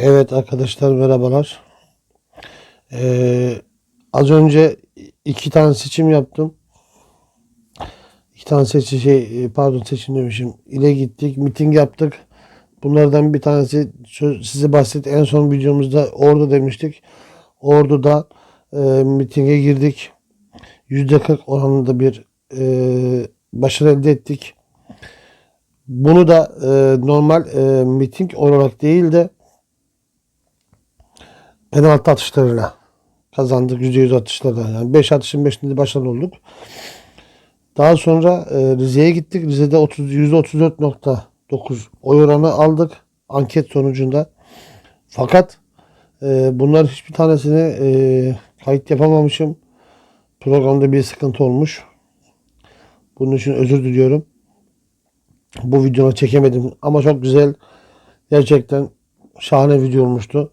Evet arkadaşlar merhabalar. Ee, az önce iki tane seçim yaptım. İki tane seçim şey e, pardon seçim demişim. İle gittik, miting yaptık. Bunlardan bir tanesi size bahset en son videomuzda Ordu demiştik. Ordu'da e, mitinge girdik. %40 oranında bir e, başarı elde ettik. Bunu da e, normal e, miting olarak değil de penaltı atışlarıyla kazandık. %100 atışlarla. Yani 5 atışın 5'inde başarılı olduk. Daha sonra e, Rize'ye gittik. Rize'de 30, %34.9 oy oranı aldık anket sonucunda. Fakat e, bunlar hiçbir tanesini e, kayıt yapamamışım. Programda bir sıkıntı olmuş. Bunun için özür diliyorum. Bu videomu çekemedim ama çok güzel. Gerçekten şahane video olmuştu.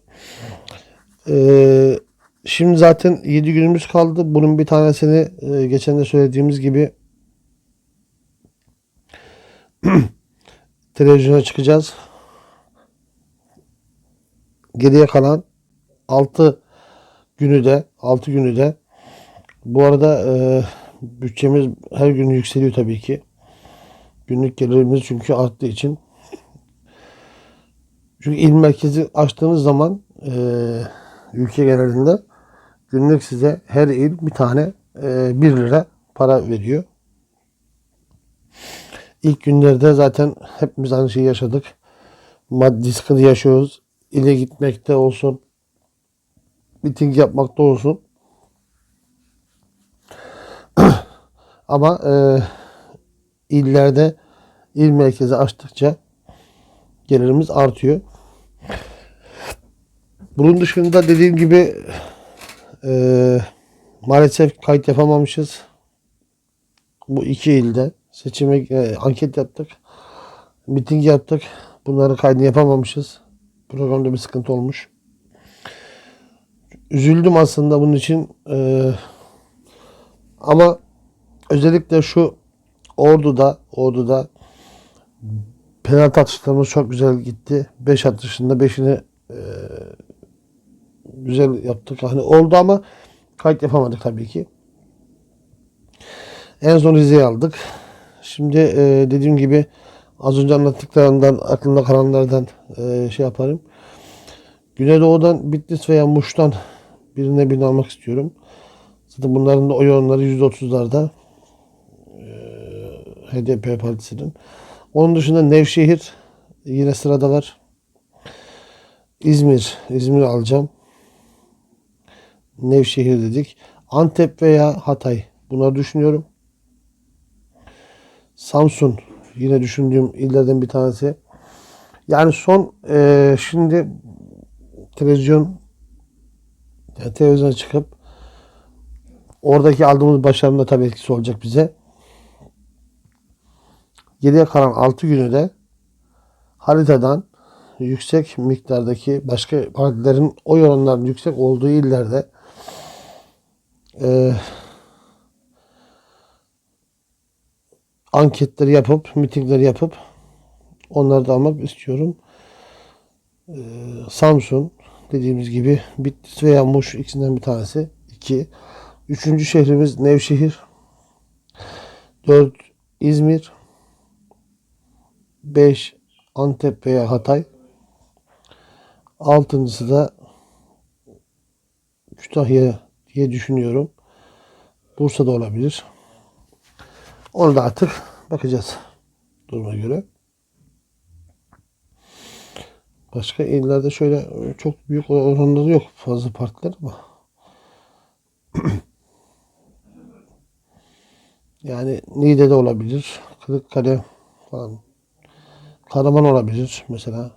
Ee, şimdi zaten 7 günümüz kaldı. Bunun bir tanesini e, geçen de söylediğimiz gibi televizyona çıkacağız. Geriye kalan 6 günü de 6 günü de bu arada e, bütçemiz her gün yükseliyor tabii ki. Günlük gelirimiz çünkü arttığı için. Çünkü il merkezi açtığınız zaman e, ülke genelinde günlük size her il bir tane e, 1 lira para veriyor. İlk günlerde zaten hepimiz aynı şeyi yaşadık. Maddi sıkıntı yaşıyoruz. İle gitmekte olsun, miting yapmakta olsun. Ama e, illerde il merkezi açtıkça gelirimiz artıyor. Bunun dışında dediğim gibi e, maalesef kayıt yapamamışız. Bu iki ilde seçime e, anket yaptık. Miting yaptık. Bunları kaydını yapamamışız. Programda bir sıkıntı olmuş. Üzüldüm aslında bunun için. E, ama özellikle şu Ordu'da Ordu'da penaltı atışlarımız çok güzel gitti. 5 atışında 5'ini e, güzel yaptık. Hani oldu ama kayıt yapamadık tabii ki. En son Rize'yi aldık. Şimdi e, dediğim gibi az önce anlattıklarından aklımda kalanlardan e, şey yaparım. Güneydoğu'dan Bitlis veya Muş'tan birine birini almak istiyorum. Zaten bunların da oy oranları %30'larda. HDP partisinin. Onun dışında Nevşehir yine sırada var. İzmir. İzmir alacağım. Nevşehir dedik. Antep veya Hatay. Bunları düşünüyorum. Samsun yine düşündüğüm illerden bir tanesi. Yani son eee, şimdi televizyon yani televizyona çıkıp oradaki aldığımız başarının da tabii etkisi olacak bize. Geriye kalan 6 günü de haritadan yüksek miktardaki başka partilerin oy oranlarının yüksek olduğu illerde eee anketleri yapıp, mitingleri yapıp onları da almak istiyorum. Eee, Samsun dediğimiz gibi Bitlis veya Muş ikisinden bir tanesi. 2. Üçüncü şehrimiz Nevşehir. 4. İzmir. 5. Antep veya Hatay. Altıncısı da Kütahya diye düşünüyorum. Bursa'da olabilir. Onu da artık bakacağız duruma göre. Başka illerde şöyle çok büyük oranları yok fazla partiler ama. yani Niğde'de olabilir. Kırıkkale falan. Karaman olabilir mesela.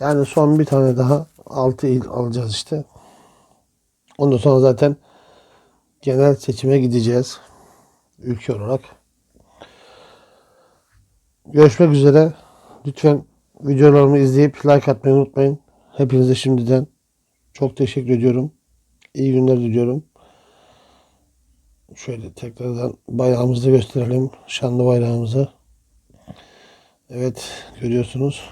Yani son bir tane daha 6 il alacağız işte. Ondan sonra zaten genel seçime gideceğiz. Ülke olarak. Görüşmek üzere. Lütfen videolarımı izleyip like atmayı unutmayın. Hepinize şimdiden çok teşekkür ediyorum. İyi günler diliyorum. Şöyle tekrardan bayrağımızı gösterelim. Şanlı bayrağımızı. Evet görüyorsunuz.